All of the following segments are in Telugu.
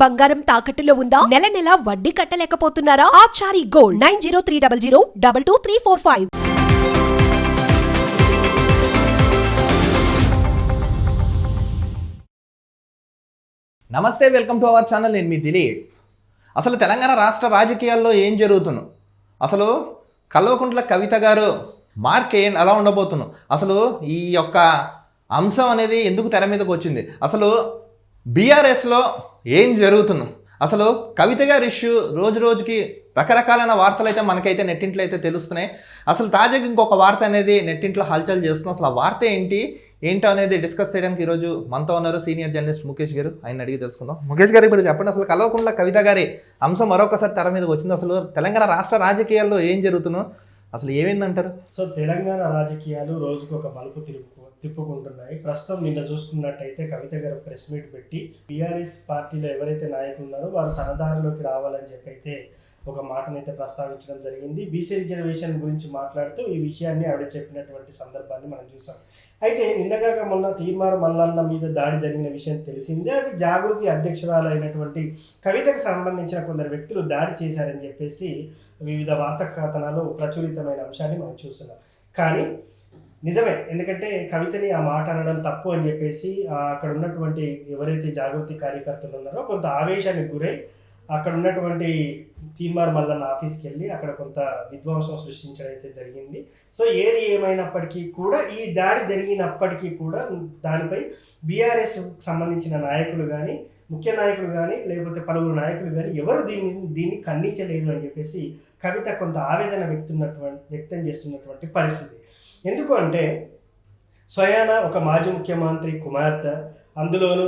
బంగారం తాకట్టులో ఉందా? నెల నెల వడ్డీ కట్టలేకపోతున్నారా? Achari gold nine zero three double zero double two three four five. నమస్తే వెల్కమ్ టు అవర్ ఛానల్. నేను మీ దిలీప్. అసలు తెలంగాణ రాష్ట్ర రాజకీయాల్లో ఏం జరుగుతును? అసలు కల్వకుంట్ల కవిత గారు మార్క్ ఏం ఉండబోతును? ఉండబోతున్నాం అసలు ఈ యొక్క అంశం అనేది ఎందుకు తెర మీదకి వచ్చింది? అసలు బీఆర్ఎస్లో ఏం జరుగుతున్నాం అసలు కవిత గారి ఇష్యూ రోజు రోజుకి రకరకాలైన వార్తలు అయితే మనకైతే నెట్టింట్లో అయితే తెలుస్తున్నాయి. అసలు తాజాగా ఇంకొక వార్త అనేది నెట్టింట్లో హల్చల్ చేస్తున్నాం అసలు ఆ వార్త ఏంటి? ఏంటో అనేది డిస్కస్ చేయడానికి ఈరోజు మనతో ఉన్నారు సీనియర్ జర్నలిస్ట్ ముఖేష్ గారు. ఆయన అడిగి తెలుసుకుందాం. ముఖేష్ గారు ఇప్పుడు చెప్పండి అసలు కలవకుండా కవిత గారి అంశం మరొకసారి తెర మీద వచ్చింది. అసలు తెలంగాణ రాష్ట్ర రాజకీయాల్లో ఏం జరుగుతుందో అసలు ఏమైందంటారు? సో తెలంగాణ రాజకీయాలు రోజుకు ఒక మలుపు తిరుపు తిప్పుకుంటున్నాయి. ప్రస్తుతం నిన్న చూసుకున్నట్టయితే కవిత గారు ప్రెస్ మీట్ పెట్టి బీఆర్ఎస్ పార్టీలో ఎవరైతే నాయకులు ఉన్నారో వారు తన దారిలోకి రావాలని చెప్పి అయితే ఒక మాటనైతే ప్రస్తావించడం జరిగింది. బీసీ రిజర్వేషన్ గురించి మాట్లాడుతూ ఈ విషయాన్ని ఆవిడ చెప్పినటువంటి సందర్భాన్ని మనం చూసాం. అయితే నిన్నగాక మొన్న తీర్మార మల్లన్న మీద దాడి జరిగిన విషయం తెలిసిందే. అది జాగృతి అధ్యక్షురాలైనటువంటి కవితకు సంబంధించిన కొందరు వ్యక్తులు దాడి చేశారని చెప్పేసి వివిధ వార్తా కథనాలు ప్రచురితమైన అంశాన్ని మనం చూస్తున్నాం. కానీ నిజమే. ఎందుకంటే కవితని ఆ మాట అనడం తప్పు అని చెప్పేసి అక్కడ ఉన్నటువంటి ఎవరైతే జాగృతి కార్యకర్తలు ఉన్నారో కొంత ఆవేశానికి గురై అక్కడ ఉన్నటువంటి తీమార్ మల్లన్న ఆఫీస్కి వెళ్ళి అక్కడ కొంత విధ్వంసం సృష్టించడం అయితే జరిగింది. సో ఏది ఏమైనప్పటికీ కూడా ఈ దాడి జరిగినప్పటికీ కూడా దానిపై బీఆర్ఎస్ సంబంధించిన నాయకులు కానీ ముఖ్య నాయకులు కానీ లేకపోతే పలువురు నాయకులు కానీ ఎవరు దీన్ని దీన్ని ఖండించలేదు అని చెప్పేసి కవిత కొంత ఆవేదన వ్యక్తున్నటువంటి వ్యక్తం చేస్తున్నటువంటి పరిస్థితి. ఎందుకు అంటే స్వయాన ఒక మాజీ ముఖ్యమంత్రి కుమార్తె అందులోనూ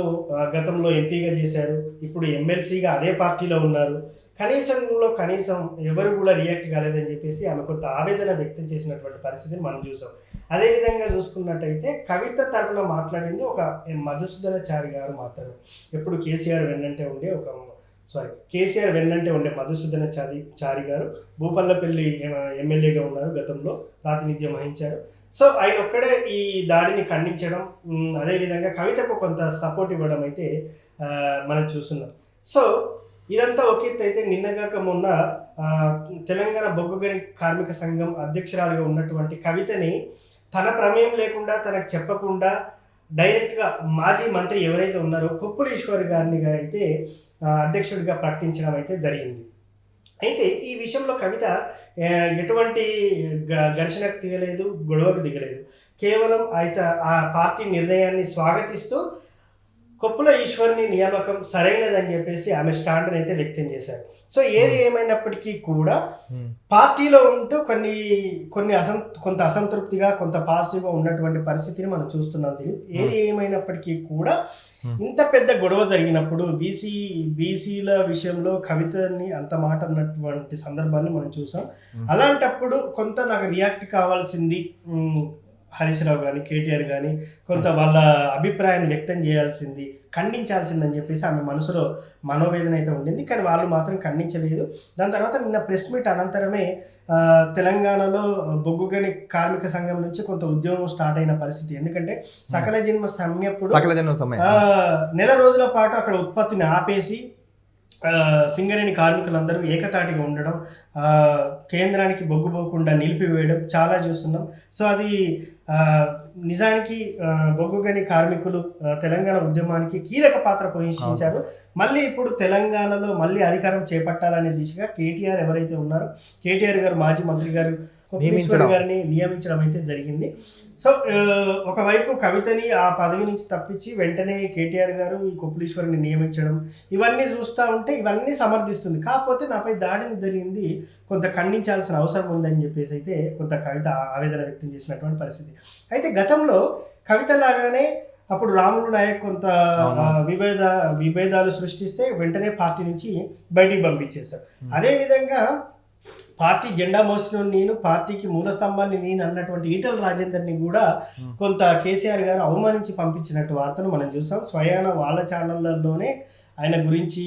గతంలో ఎంపీగా చేశారు ఇప్పుడు ఎమ్మెల్సీగా అదే పార్టీలో ఉన్నారు. కనీసంలో కనీసం ఎవరు కూడా రియాక్ట్ కాలేదని చెప్పేసి ఆమె కొంత ఆవేదన వ్యక్తం చేసినటువంటి పరిస్థితిని మనం చూసాం. అదేవిధంగా చూసుకున్నట్టయితే కవిత తరపున మాట్లాడింది ఒక మధుసూదన చారి గారు మాత్రమే. ఎప్పుడు కేసీఆర్ వెన్నంటే ఉండే ఒక సారీ కేసీఆర్ వెన్నంటే ఉండే మధుసూదన చారి చారి గారు భూపల్లపల్లి ఎమ్మెల్యేగా ఉన్నారు గతంలో ప్రాతినిధ్యం వహించారు. సో ఆయన ఒక్కడే ఈ దాడిని ఖండించడం అదేవిధంగా కవితకు కొంత సపోర్ట్ ఇవ్వడం అయితే మనం చూస్తున్నాం. సో ఇదంతా ఒక అయితే నిన్నగాక మొన్న తెలంగాణ బొగ్గుగని కార్మిక సంఘం అధ్యక్షురాలుగా ఉన్నటువంటి కవితని తన ప్రమేయం లేకుండా తనకు చెప్పకుండా డైరెక్ట్గా మాజీ మంత్రి ఎవరైతే ఉన్నారో కుప్పులీశ్వర్ గారిని అయితే అధ్యక్షుడిగా ప్రకటించడం అయితే జరిగింది. అయితే ఈ విషయంలో కవిత ఎటువంటి గ- ఘర్షణకు దిగలేదు గొడవకు దిగలేదు. కేవలం అయితే ఆ పార్టీ నిర్ణయాన్ని స్వాగతిస్తూ కొప్పుల ఈశ్వర్ని నియామకం సరైనదని చెప్పేసి ఆమె స్టాండ్ని అయితే వ్యక్తం చేశారు. సో ఏది ఏమైనప్పటికీ కూడా పార్టీలో ఉంటూ కొన్ని కొన్ని అసం కొంత అసంతృప్తిగా కొంత పాజిటివ్గా ఉన్నటువంటి పరిస్థితిని మనం చూస్తున్నాం ఏది ఏమైనప్పటికీ కూడా ఇంత పెద్ద గొడవ జరిగినప్పుడు బీసీ బీసీల విషయంలో కవితని అంత మాట అన్నటువంటి సందర్భాన్ని మనం చూసాం. అలాంటప్పుడు కొంత నాకు రియాక్ట్ కావాల్సింది హరీష్ రావు కానీ కేటీఆర్ కానీ కొంత వాళ్ళ అభిప్రాయాన్ని వ్యక్తం చేయాల్సింది ఖండించాల్సిందని చెప్పేసి ఆమె మనసులో మనోవేదన అయితే ఉండింది. కానీ వాళ్ళు మాత్రం ఖండించలేదు. దాని తర్వాత నిన్న ప్రెస్ మీట్ అనంతరమే తెలంగాణలో బొగ్గుగని కార్మిక సంఘం నుంచి కొంత ఉద్యోగం స్టార్ట్ అయిన పరిస్థితి. ఎందుకంటే సకల జన్మ సమయప్పుడు సకల జన్మ సమయం నెల రోజుల పాటు అక్కడ ఉత్పత్తిని ఆపేసి సింగరేణి కార్మికులందరూ ఏకతాటిగా ఉండడం కేంద్రానికి బొగ్గు పోకుండా నిలిపివేయడం చాలా చూస్తున్నాం. సో అది నిజానికి బొగ్గుగని కార్మికులు తెలంగాణ ఉద్యమానికి కీలక పాత్ర పోషించారు. మళ్ళీ ఇప్పుడు తెలంగాణలో మళ్ళీ అధికారం చేపట్టాలనే దిశగా కేటీఆర్ ఎవరైతే ఉన్నారో కేటీఆర్ గారు మాజీ మంత్రి గారు నియమించడం. గారిని నియమించడం అయితే జరిగింది. సో ఒకవైపు కవితని ఆ పదవి నుంచి తప్పించి వెంటనే కేటీఆర్ గారు ఈ కొప్పులీశ్వరిని నియమించడం ఇవన్నీ చూస్తూ ఉంటే ఇవన్నీ సమర్థిస్తుంది. కాకపోతే నాపై దాడిని జరిగింది కొంత ఖండించాల్సిన అవసరం ఉందని చెప్పేసి అయితే కొంత కవిత ఆవేదన వ్యక్తం చేసినటువంటి పరిస్థితి. అయితే గతంలో కవిత లాగానే అప్పుడు రాములు నాయక్ కొంత విభేద విభేదాలు సృష్టిస్తే వెంటనే పార్టీ నుంచి బయటికి పంపించేశారు. అదేవిధంగా పార్టీ జెండా మోసిన నేను పార్టీకి మూల స్తంభాన్ని నేను అన్నటువంటి ఈటల రాజేందర్ని కూడా కొంత కేసీఆర్ గారు అవమానించి పంపించినట్టు వార్తను మనం చూసాం. స్వయాన వాళ్ళ ఛానళ్ళలోనే ఆయన గురించి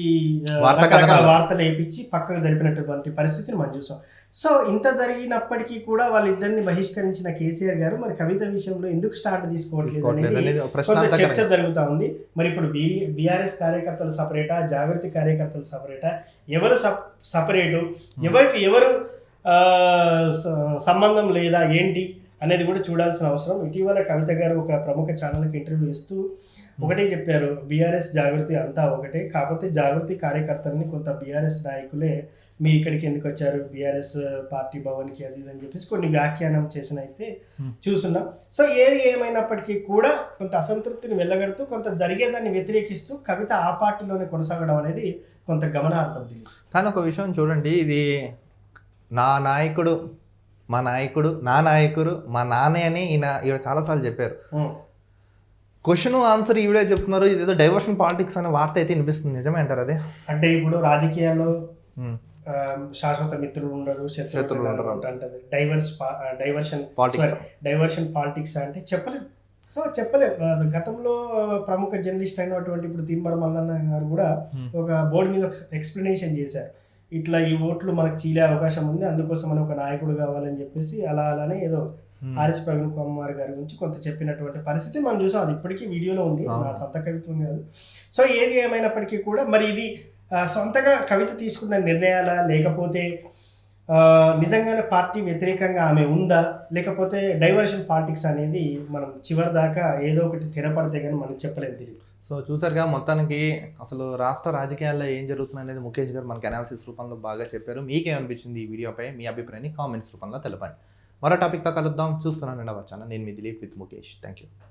రకరకాల. వార్తలు వేయించి పక్కకు జరిపినటువంటి పరిస్థితిని మనం చూసాం. సో ఇంత జరిగినప్పటికీ కూడా వాళ్ళిద్దరిని బహిష్కరించిన కేసీఆర్ గారు మరి కవిత విషయంలో ఎందుకు స్టార్ట్ తీసుకోవట్లేదు కొంత. చర్చ జరుగుతా ఉంది. మరి ఇప్పుడు బి బీఆర్ఎస్ కార్యకర్తలు సపరేటా? జాగృతి కార్యకర్తలు సపరేటా? ఎవరు సప్ సపరేటు? ఎవరికి ఎవరు సంబంధం లేదా? ఏంటి? అనేది కూడా చూడాల్సిన అవసరం. ఇటీవల కవిత గారు ఒక ప్రముఖ ఛానల్కి ఇంటర్వ్యూ ఇస్తూ ఒకటే చెప్పారు బీఆర్ఎస్ జాగృతి అంతా ఒకటే. కాకపోతే జాగృతి కార్యకర్తల్ని కొంత బీఆర్ఎస్ నాయకులే మీ ఇక్కడికి ఎందుకు వచ్చారు? బీఆర్ఎస్ పార్టీ భవన్కి అది ఇది అని చెప్పేసి కొన్ని వ్యాఖ్యానం చేసిన అయితే చూస్తున్నాం సో ఏది ఏమైనప్పటికీ కూడా కొంత అసంతృప్తిని వెళ్ళగడుతూ కొంత జరిగేదాన్ని వ్యతిరేకిస్తూ కవిత ఆ పార్టీలోనే కొనసాగడం అనేది కొంత గమనార్థం. కానీ ఒక విషయం చూడండి ఇది నా నాయకుడు మా నాయకుడు నా నాయకుడు మా నాన్నే అని ఈయన ఈవిడ చాలాసార్లు చెప్పారు. క్వశ్చన్ ఆన్సర్ ఈవిడే చెప్తున్నారు. ఇదేదో డైవర్షన్ పాలిటిక్స్ అనే వార్త అయితే వినిపిస్తుంది. నిజమే అంటారు అదే? అంటే ఇప్పుడు రాజకీయాల్లో శాశ్వత మిత్రులు ఉండరు శత్రువులు ఉండరు. Divorce diversion Politics. Diversion politics అంటే చెప్పలేం. సో చెప్పలేం. గతంలో ప్రముఖ జర్నలిస్ట్ అయినటువంటి ఇప్పుడు తీన్మర మల్లన్న గారు కూడా. ఒక బోర్డు మీద ఎక్స్ప్లెనేషన్ చేశారు. ఇట్లా ఈ ఓట్లు మనకు చీలే అవకాశం ఉంది అందుకోసం మనం ఒక నాయకుడు కావాలని చెప్పేసి అలా అలానే ఏదో. ఆర్ఎస్ ప్రవీణ్ కుమార్ గారి గురించి కొంత చెప్పినటువంటి పరిస్థితి మనం చూసాం. అది ఇప్పటికీ వీడియోలో ఉంది. నా సొంత కవిత్వం కాదు. సో ఏది ఏమైనప్పటికీ కూడా మరి ఇది సొంతగా కవిత తీసుకున్న నిర్ణయాలా? లేకపోతే నిజంగానే పార్టీ వ్యతిరేకంగా ఆమె ఉందా? లేకపోతే డైవర్షన్ పాలిటిక్స్ అనేది మనం చివరి దాకా ఏదో ఒకటి తెరపడితే కానీ మనం చెప్పలేం తిరిగి. సో చూసారుగా మొత్తానికి అసలు రాష్ట్ర రాజకీయాల్లో ఏం జరుగుతుంది అనేది ముఖేష్ గారు మనకి అనాలిసిస్ రూపంలో బాగా చెప్పారు. మీకేమనిపించింది ఈ వీడియోపై? మీ అభిప్రాయాన్ని కామెంట్స్ రూపంలో తెలపండి. మరో టాపిక్తో కలుద్దాం. చూస్తున్నాను ఛానల్. నేను మీ Dilip with Mukesh. Thank you